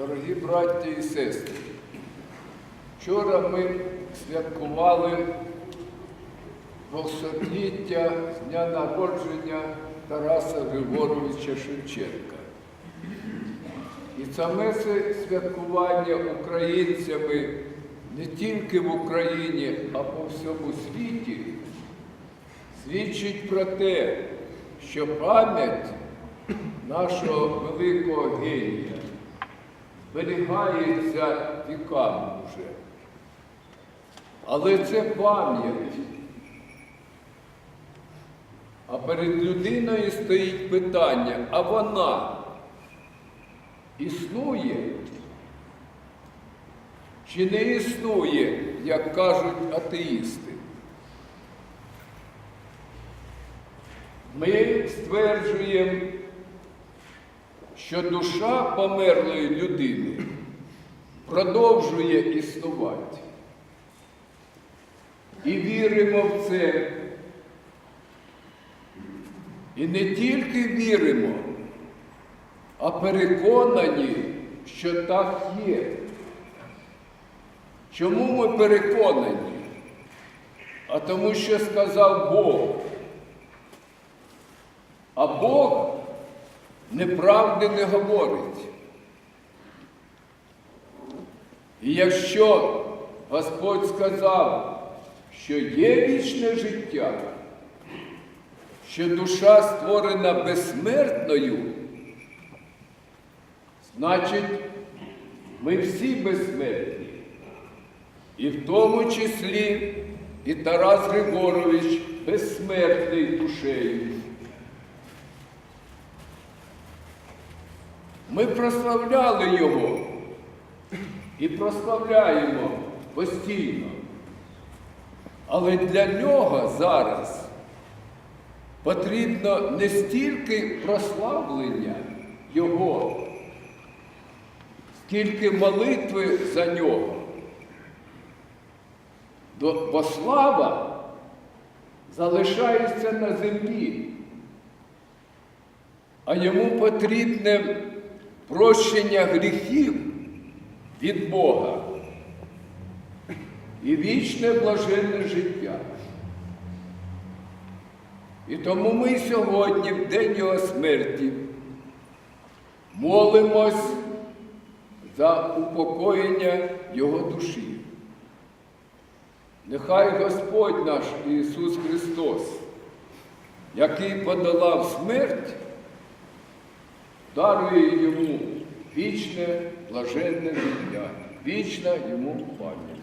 Дорогі браття і сестри, вчора ми святкували 200-ліття з дня народження Тараса Григоровича Шевченка. І саме це святкування українцями не тільки в Україні, а по всьому світі свідчить про те, що пам'ять нашого великого генія зберігається віками вже. Але це пам'ять. А перед людиною стоїть питання, а вона існує чи не існує, як кажуть атеїсти? Ми стверджуємо, що душа померлої людини продовжує існувати. І віримо в це. І не тільки віримо, а переконані, що так є. Чому ми переконані? А тому, що сказав Бог. А Бог неправди не говорить. І якщо Господь сказав, що є вічне життя, що душа створена безсмертною, значить, ми всі безсмертні. І в тому числі і Тарас Григорович безсмертний душею. Ми прославляли його і прославляємо постійно. Але для нього зараз потрібно не стільки прославлення Його, скільки молитви за нього. Бо слава залишається на землі, а йому потрібне прощення гріхів від Бога і вічне блаженне життя. І тому ми сьогодні, в день його смерті, молимось за упокоєння Його душі. Нехай Господь наш Ісус Христос, який подолав смерть, дарує йому вічне блаженне життя, вічна йому пам'ять.